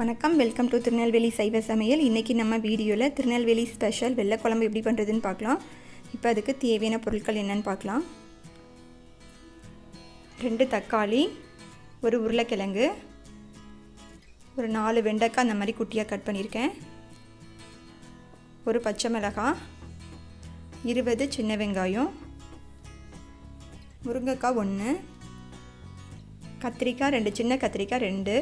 வணக்கம் welcome to Tirunelveli சைவ சமையல். இன்றைக்கி நம்ம வீடியோவில் திருநெல்வேலி ஸ்பெஷல் வெள்ளைக்குழம்பு எப்படி பண்ணுறதுன்னு பார்க்கலாம். இப்போ அதுக்கு தேவையான பொருட்கள் என்னன்னு பார்க்கலாம். ரெண்டு தக்காளி ஒரு உருளைக்கிழங்கு ஒரு நாலு வெண்டைக்காய் அந்த மாதிரி குட்டியாக கட் பண்ணியிருக்கேன். ஒரு பச்சை மிளகாய் இருபது சின்ன வெங்காயம் முருங்கைக்காய் ஒன்று கத்திரிக்காய் ரெண்டு சின்ன கத்திரிக்காய் ரெண்டு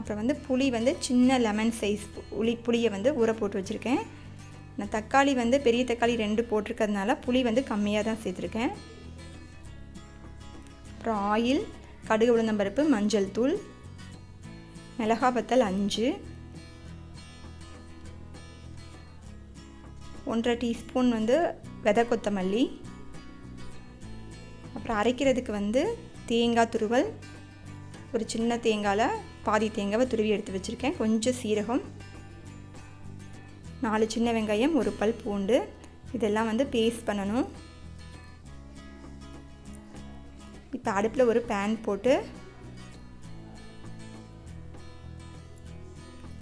அப்புறம் வந்து புளி வந்து சின்ன லெமன் சைஸ் புளி புளியை வந்து ஊற போட்டு வச்சுருக்கேன். நான் தக்காளி வந்து பெரிய தக்காளி ரெண்டு போட்டிருக்கிறதுனால புளி வந்து கம்மியாக தான் சேர்த்துருக்கேன். அப்புறம் ஆயில் கடுகு உளுந்தம்பருப்பு மஞ்சள் தூள் மிளகா வத்தல் அஞ்சு. ஒன்றரை டீஸ்பூன் வந்து விதை கொத்தமல்லி. அப்புறம் அரைக்கிறதுக்கு வந்து தேங்காய் துருவல். ஒரு சின்ன தேங்காயில் பாதி தேங்காவை துருவி எடுத்து வச்சுருக்கேன். கொஞ்சம் சீரகம் நாலு சின்ன வெங்காயம் ஒரு பல் பூண்டு. இதெல்லாம் வந்து பேஸ்ட் பண்ணணும். இப்போ அடுப்பில் ஒரு பேன் போட்டு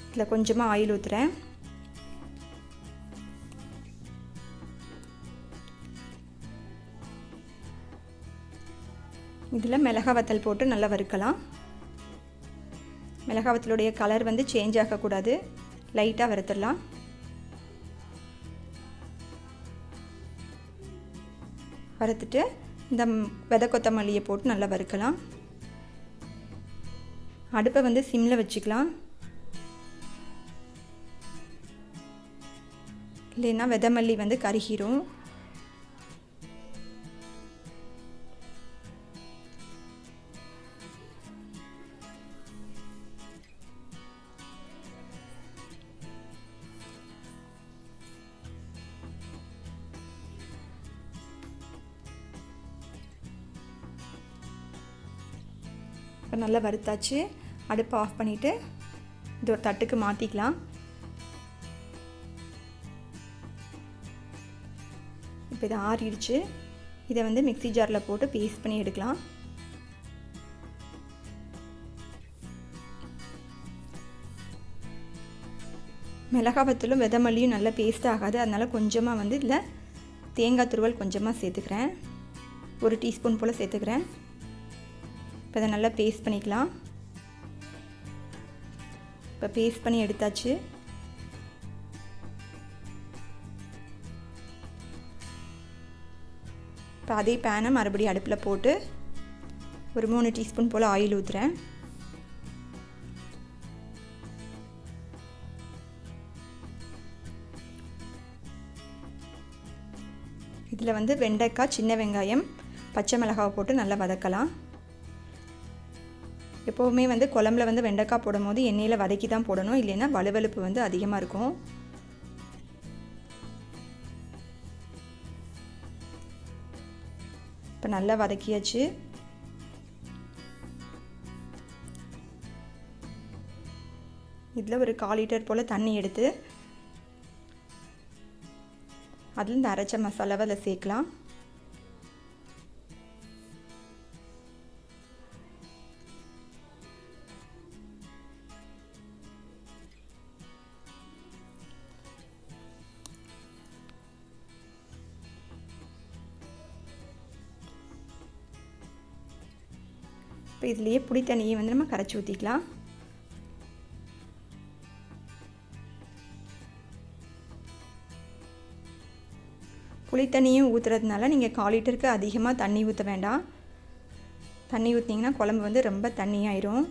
இதில் கொஞ்சமாக ஆயில் ஊற்றுறேன் இதில் மிளகா வத்தல் போட்டு நல்லா வறுக்கலாம். மிளகாவத்தலுடைய கலர் வந்து சேஞ்ச் ஆகக்கூடாது. லைட்டாக வறுத்துடலாம். வறுத்துட்டு இந்த வெத கொத்தமல்லியை போட்டு நல்லா வறுக்கலாம். அடுப்பை வந்து சிம்மில் வச்சுக்கலாம். இல்லைன்னா விதமல்லி வந்து கருகிரும். இப்போ நல்லா வறுத்தாச்சு. அடுப்பை ஆஃப் பண்ணிவிட்டு இது ஒரு தட்டுக்கு மாற்றிக்கலாம் இப்போ இது ஆறிடுச்சு. இதை வந்து மிக்சி ஜாரில் போட்டு பேஸ்ட் பண்ணி எடுக்கலாம். மிளகாவத்தலும் விதமல்லியும் நல்லா பேஸ்ட் ஆகாது. அதனால் கொஞ்சமாக வந்து இதில் தேங்காய் துருவல் கொஞ்சமாக சேர்த்துக்கிறேன். ஒரு டீஸ்பூன் போல் சேர்த்துக்கிறேன். இப்போ இதை நல்லா பேஸ்ட் பண்ணிக்கலாம். இப்போ பேஸ்ட் பண்ணி எடுத்தாச்சு. இப்போ அதே பேனை மறுபடியும் அடுப்பில் போட்டு ஒரு மூணு டீஸ்பூன் போல் ஆயில் ஊற்றுறேன் இதில் வந்து வெண்டைக்காய் சின்ன வெங்காயம் பச்சை மிளகாவை போட்டு நல்லா வதக்கலாம். எப்போவுமே வந்து குழம்புல வந்து வெண்டைக்காய் போடும் போது எண்ணெயில் வதக்கி தான் போடணும். இல்லைன்னா வலுவலுப்பு வந்து அதிகமாக இருக்கும். இப்போ நல்லா வதக்கியாச்சு. இதில் ஒரு கால் லிட்டர் போல் தண்ணி எடுத்து அதில் இந்த அரைச்ச மசாலாவை அதில் சேர்க்கலாம். இப்போ இதுலேயே புளி தண்ணியை வந்து நம்ம கரைச்சி ஊற்றிக்கலாம் புளி தண்ணியும் ஊற்றுறதுனால நீங்கள் கால் லிட்டருக்கு அதிகமாக தண்ணி ஊற்ற வேண்டாம். தண்ணி ஊற்றிங்கன்னா குழம்பு வந்து ரொம்ப தண்ணியாயிரும்.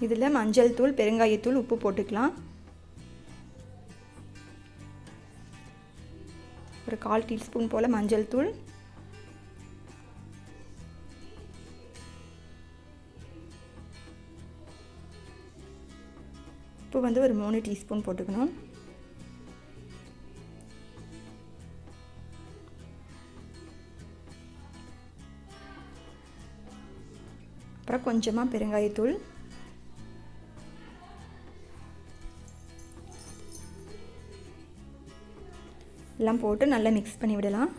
இதில் மஞ்சள் தூள் பெருங்காயத்தூள் உப்பு போட்டுக்கலாம். ஒரு கால் டீஸ்பூன் போல் மஞ்சள் தூள். உப்பு வந்து ஒரு மூணு டீஸ்பூன் போட்டுக்கணும். அப்புறம் கொஞ்சமாக பெருங்காயத்தூள் எல்லாம் போட்டு நல்லா மிக்ஸ் பண்ணி விடலாம்.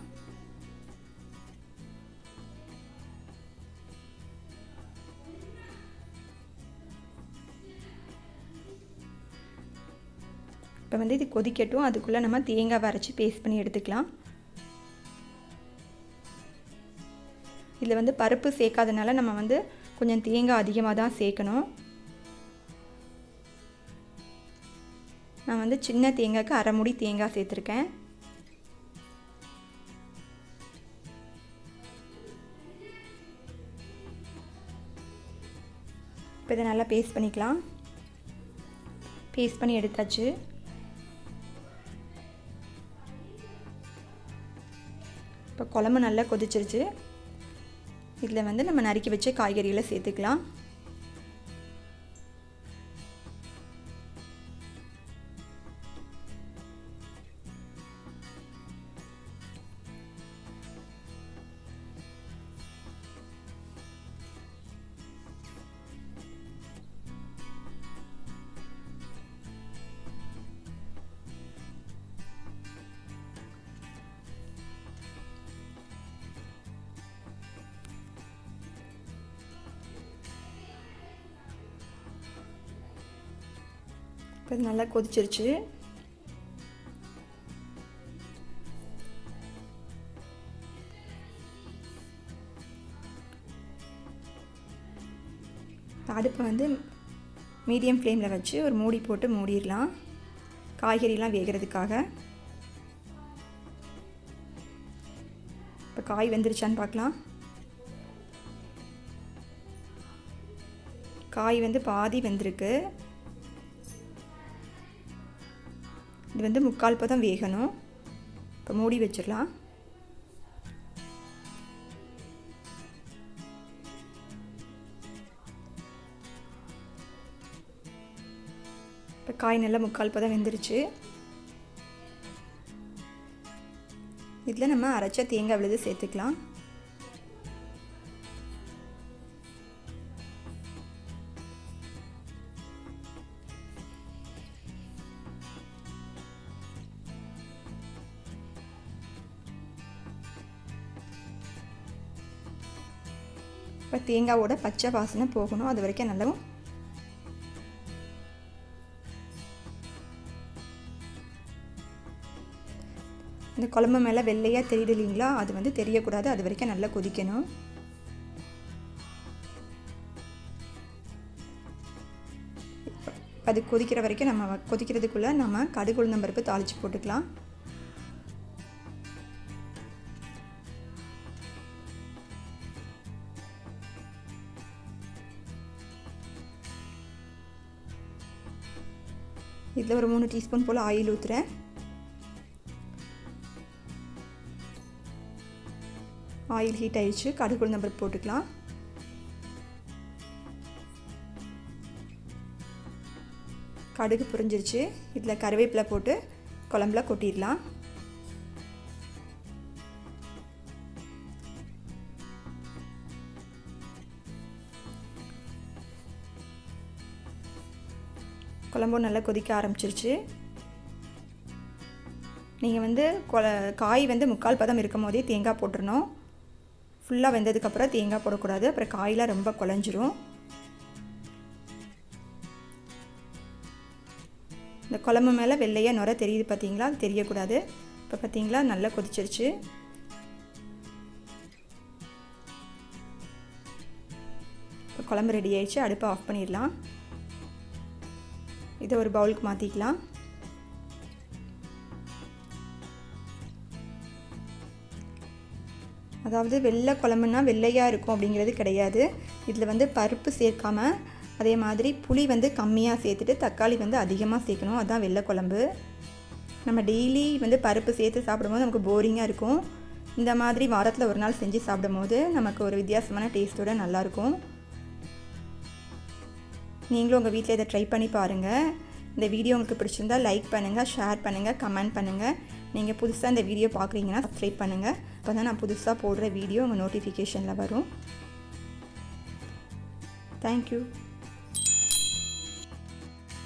இப்போ வந்து இது கொதிக்கட்டும். அதுக்குள்ளே நம்ம தேங்காய் வரைச்சி பேஸ்ட் பண்ணி எடுத்துக்கலாம். இதில் வந்து பருப்பு சேர்க்காதனால நம்ம வந்து கொஞ்சம் தேங்காய் அதிகமாக தான் சேர்க்கணும். நான் வந்து சின்ன தேங்காய்க்கு அரை முடி தேங்காய் சேர்த்துருக்கேன். இப்போ இதை நல்லா பேஸ்ட் பண்ணிக்கலாம். பேஸ்ட் பண்ணி எடுத்தாச்சு. இப்போ குழம்பு நல்லா கொதிச்சிருச்சு. இதில் வந்து நம்ம நறுக்கி வச்ச காய்கறிகளை சேர்த்துக்கலாம். அது நல்லா கொதிச்சிருச்சு. அடுப்பை வந்து மீடியம் ஃப்ளேமில் வச்சு ஒரு மூடி போட்டு மூடிடலாம். காய்கறிலாம் வேகிறதுக்காக. இப்போ காய் வெந்துருச்சான்னு பார்க்கலாம் காய் வந்து பாதி வெந்திருக்கு. இது வந்து முக்கால் பதம் வேகணும். இப்போ மூடி வச்சிடலாம். இப்போ காய் நல்லா முக்கால் பதம் வெந்துருச்சு. இதில் நம்ம அரைச்ச தேங்காய் விழுது சேர்த்துக்கலாம். இப்போ தேங்காவோட பச்சை வாசனை போகணும். அது வரைக்கும் நல்லாவும் இந்த குழம்பு மேலே வெள்ளையாக தெரியுது இல்லைங்களா அது வந்து தெரியக்கூடாது. அது வரைக்கும் நல்லா கொதிக்கணும். அது கொதிக்கிற வரைக்கும் நம்ம கொதிக்கிறதுக்குள்ளே நம்ம கடுகு உளுந்தம்பருப்பு தாளித்து போட்டுக்கலாம். இதில் ஒரு மூணு டீஸ்பூன் போல் ஆயில் ஊற்றுறேன். ஆயில் ஹீட் ஆயிடுச்சு. கடுகு நம்பர் போட்டுக்கலாம். கடுகு புரிஞ்சிருச்சு. இதில் கருவேப்பிலை போட்டு குழம்புல கொட்டிடலாம். குழம்பும் நல்லா கொதிக்க ஆரம்பிச்சிருச்சு. நீங்கள் வந்து காய் வந்து முக்கால் பதம் இருக்கும் போதே தேங்காய் போட்டுடணும் ஃபுல்லாக வெந்ததுக்கப்புறம் தேங்காய் போடக்கூடாது. அப்புறம் காயெலாம் ரொம்ப குழஞ்சிரும் இந்த குழம்பு மேலே வெள்ளையாக நுர தெரியுது பார்த்தீங்களா அது தெரியக்கூடாது. இப்போ பார்த்தீங்களா நல்லா கொதிச்சிருச்சு. இப்போ குழம்பு ரெடி ஆயிடுச்சு. அடுப்பை ஆஃப் பண்ணிடலாம். இதை ஒரு பவுலுக்கு மாற்றிக்கலாம் அதாவது வெள்ளை குழம்புனா வெள்ளையாக இருக்கும் அப்படிங்கிறது கிடையாது. இதில் வந்து பருப்பு சேர்க்காம அதே மாதிரி புளி வந்து கம்மியாக சேர்த்துட்டு தக்காளி வந்து அதிகமாக சேர்க்கணும். அதுதான் வெள்ளை குழம்பு. நம்ம டெய்லி வந்து பருப்பு சேர்த்து சாப்பிடும்போது நமக்கு போரிங்காக இருக்கும். இந்த மாதிரி வாரத்தில் ஒரு நாள் செஞ்சு சாப்பிடும்போது நமக்கு ஒரு வித்தியாசமான டேஸ்ட்டோடு நல்லாயிருக்கும் நீங்களும் உங்கள் வீட்டில் இதை ட்ரை பண்ணி பாருங்கள் இந்த வீடியோ உங்களுக்கு பிடிச்சிருந்தால் லைக் பண்ணுங்கள் ஷேர் பண்ணுங்கள் கமெண்ட் பண்ணுங்கள் நீங்கள் புதுசாக இந்த வீடியோ பார்க்குறீங்கன்னா சப்ஸ்கிரைப் பண்ணுங்கள் அப்போ தான் நான் புதுசாக போடுற வீடியோ உங்கள் நோட்டிஃபிகேஷனில் வரும். தேங்க்யூ